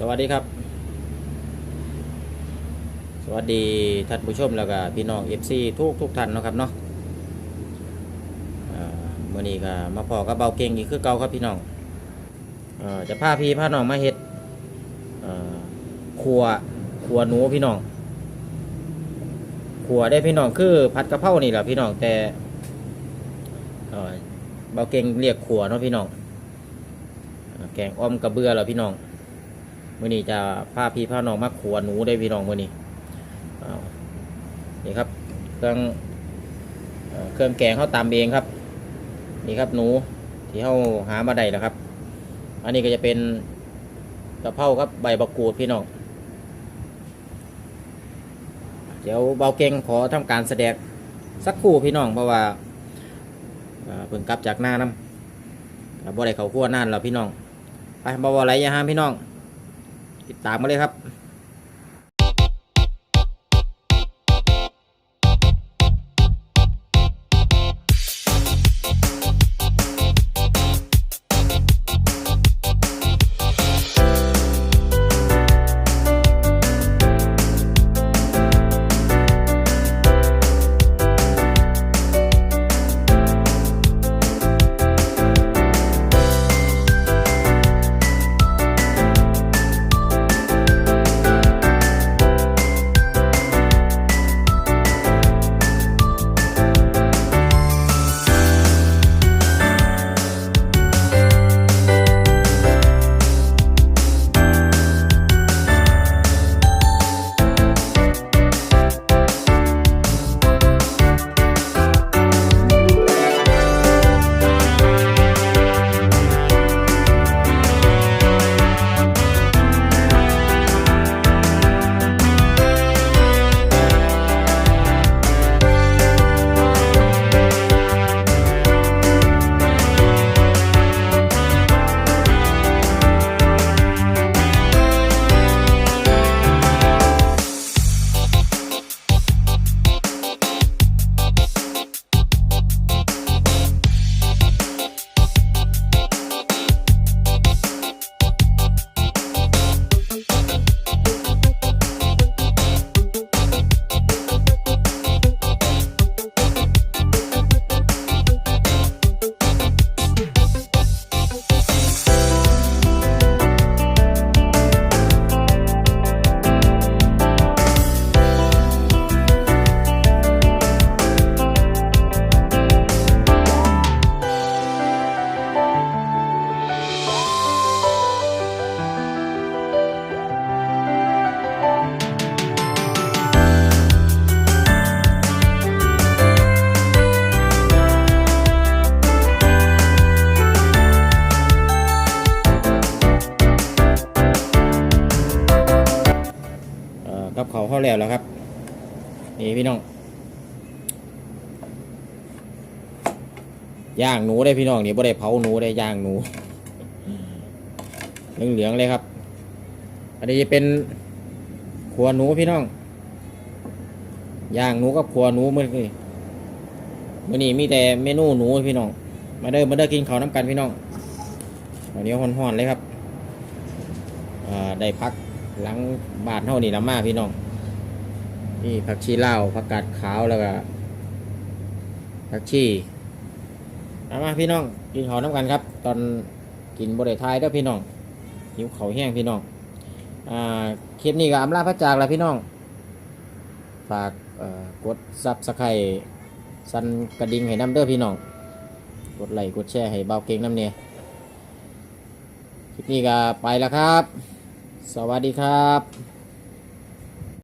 สวัสดีครับ สวัสดีท่านผู้ชมแล้วก็พี่น้อง FC ทุกทุกท่านนะครับเนาะเมื่อนี้ก็มาพอกับเบาเก่งอีกคือเก่าครับพี่น้องอจะพาพี่พาน้องมาเฮ็ดเอ่อครัวครัวหนูพี่น้องครัวได้พี่น้องคือผัดกะเพรานี่แหละพี่น้องแต่เบาเก่งเรียกครัวเนาะพี่น้องแกงอ้อมกระเบือเหรอพี่น้อง มื่อนี้จะพาพี่พาน้องมาขัวหนูได้พี่น้องมื่อนี้นี่ครับเครื่องเครื่องแกงเขาตามเองครับ นี่ครับหนูที่เขาหามาได้แล้วครับ อันนี้ก็จะเป็นกระเพราครับใบบักกูดพี่น้องเดี๋ยวเบาเก่งขอทำการแสดงสักครู่พี่น้องเพราะว่าเพิ่งกลับจากหน้าน้ำบ่ได้เขาขั้วนานแล้วพี่น้องไปบ่บ่ไรอย่าห้ามพี่น้อง ติดตามมาเลยครับ กับเขาเข้าแล้วแล้วครับ นี่พี่น้องย่างหนูได้พี่น้องนี่บ่ได้เผาหนูได้ย่างหนูเหลืองๆเลยครับ อันนี้จะเป็นขัวหนูพี่น้องย่างหนูกับขัวหนูเมื่อกี้มื่อนี้มีแต่เมนูหนูพี่น้อง มาเด้อมาเด้อกินข้าวน้ำกันพี่น้องวันนี้ฮ้อนๆเลยครับอ่าได้พัก หลังบาทเท่านี้ละมาพี่น้อง นี่ผักชีเลาผักกาดขาวแล้วก็ผักชีเอามาพี่น้องกินข้าวน้ำกันครับ ตอนกินบริทยเด้อพี่น้องหิวเขาแห้งพี่น้องอ่าคลิปนี้ก็อำลาพระจากแล้วพี่น้อง ฝากกดซับสไครสันกระดิ่งให้น้ำเด้อพี่น้อง กดไลค์กดแชร์ให้เบาเก่งน้ำเนี่ยคลิปนี้ก็ไปแล้วครับ สวัสดีครับ